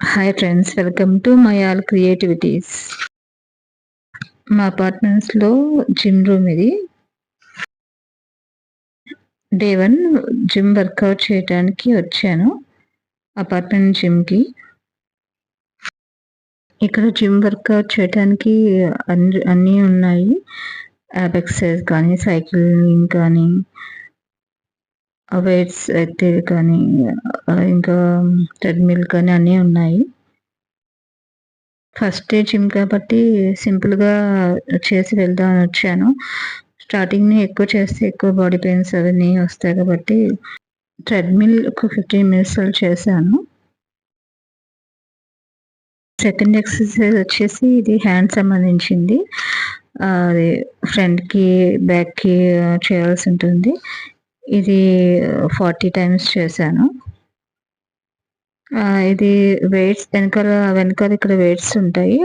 Hi friends welcome to my all creativities మా అపార్ట్మెంట్స్లో gym room ఇది. డే వన్ జిమ్ వర్కౌట్ చేయడానికి వచ్చాను. అపార్ట్మెంట్ జిమ్కి ఇక్కడ జిమ్ వర్కౌట్ చేయడానికి అన్ని అన్నీ ఉన్నాయి. యాబ్ ఎక్సైజ్ కానీ సైక్లింగ్ కానీ వెయిట్స్ ఎత్తేది కానీ ఇంకా ట్రెడ్మిల్ కానీ అన్నీ ఉన్నాయి. ఫస్ట్ డే జిమ్ కాబట్టి సింపుల్గా చేసి వెళ్దామని వచ్చాను. స్టార్టింగ్ని ఎక్కువ చేస్తే ఎక్కువ బాడీ పెయిన్స్ అవన్నీ వస్తాయి కాబట్టి ట్రెడ్మిల్ ఒక ఫిఫ్టీన్ మినిట్స్ చేశాను. సెకండ్ ఎక్సర్సైజ్ వచ్చేసి ఇది హ్యాండ్ సంబంధించింది. అది ఫ్రంట్కి బ్యాక్కి చేయాల్సి ఉంటుంది. ఇది ఫార్టీ టైమ్స్ చేశాను. ఇది వెయిట్స్ వెనకాల వెనకాల ఇక్కడ వెయిట్స్ ఉంటాయి.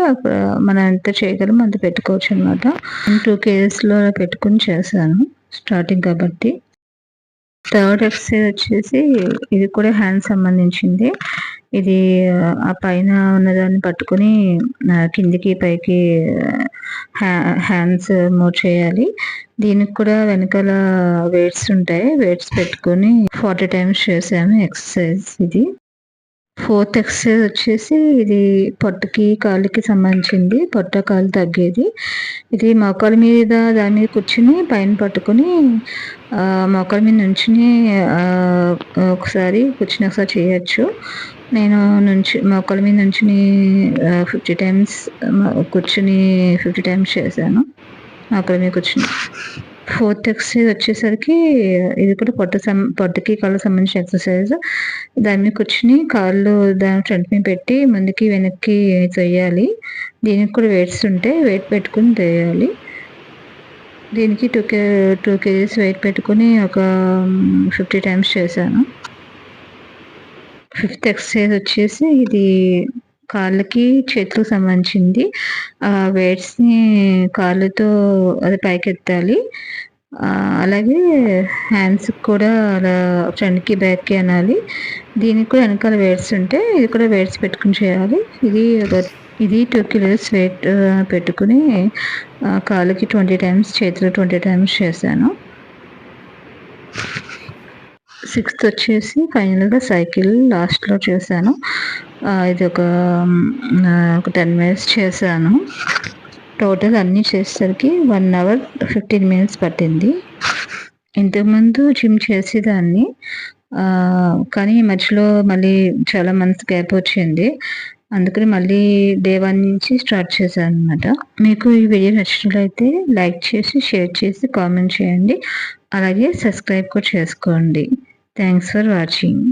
మనం ఎంత చేయగలం అంత పెట్టుకోవచ్చు అనమాట టూ కేజెస్లో పెట్టుకుని చేశాను స్టార్టింగ్ కాబట్టి. థర్డ్ ఎక్సర్సైజ్ వచ్చేసి ఇది కూడా హ్యాండ్ సంబంధించింది. ఇది ఆ పైన ఉన్నదాన్ని పట్టుకుని కిందికి పైకి హ్యాండ్స్ మూవ్ చేయాలి. దీనికి కూడా వెనకాల వెయిట్స్ ఉంటాయి. వెయిట్స్ పెట్టుకొని ఫార్టీ టైమ్స్ చేసాము. ఎక్సర్సైజ్ ఇది. ఫోర్త్ ఎక్సర్సైజ్ వచ్చేసి ఇది పొట్టకి కాళ్ళకి సంబంధించింది. పొట్ట కాలు తగ్గేది. ఇది మోకాల మీద దాని మీద కూర్చుని పైన పట్టుకుని మోకాల మీద నుంచుని ఒకసారి కూర్చుని ఒకసారి చేయొచ్చు. నేను నుంచి మోకాల మీద నుంచుని ఫిఫ్టీ టైమ్స్ కూర్చుని ఫిఫ్టీ టైమ్స్ చేశాను. మోకాల మీద కూర్చుని. ఫోర్త్ ఎక్సర్సైజ్ వచ్చేసరికి ఇది కూడా పొట్ట సం పొట్టకి కాళ్ళు సంబంధించిన ఎక్సర్సైజ్ దాని మీద కూర్చుని కాళ్ళు దాని ఫ్రంట్ మీద పెట్టి ముందుకి వెనక్కి తొయ్యాలి దీనికి కూడా వెయిట్స్ ఉంటే వెయిట్ పెట్టుకుని తొయ్యాలి దీనికి two K two kgs weight పెట్టుకుని ఒక ఫిఫ్టీ టైమ్స్ చేశాను. ఫిఫ్త్ ఎక్సర్సైజ్ వచ్చేసి ఇది కాళ్ళకి చేతులకు సంబంధించింది. ఆ వెయిట్స్ని కాళ్ళతో అది పైకెత్తాలి. అలాగే హ్యాండ్స్ కూడా అలా ఫ్రంట్కి బ్యాక్కి అనాలి. దీనికి కూడా వెనకాల వెయిట్స్ ఉంటే ఇది కూడా వెయిట్స్ పెట్టుకుని చేయాలి. ఇది ఇది టూ కిలోస్ వెయిట్ పెట్టుకుని కాళ్ళకి ట్వంటీ టైమ్స్ చేతులు ట్వంటీ టైమ్స్ చేశాను. సిక్స్త్ వచ్చేసి ఫైనల్గా సైకిల్ లాస్ట్లో చేశాను. ఇది ఒక ఒక టెన్ మినిట్స్ చేశాను. టోటల్ అన్నీ చేసేసరికి వన్ అవర్ ఫిఫ్టీన్ మినిట్స్ పట్టింది. ఇంతకుముందు జిమ్ చేసేదాన్ని. కానీ మధ్యలో మళ్ళీ చాలా మంత్స్ గ్యాప్ వచ్చింది. అందుకని మళ్ళీ డే వన్ నుంచి స్టార్ట్ చేశాను అనమాట మీకు ఈ వీడియో నచ్చినట్లయితే లైక్ చేసి షేర్ చేసి కామెంట్ చేయండి. అలాగే సబ్స్క్రైబ్ కూడా చేసుకోండి. Thanks for watching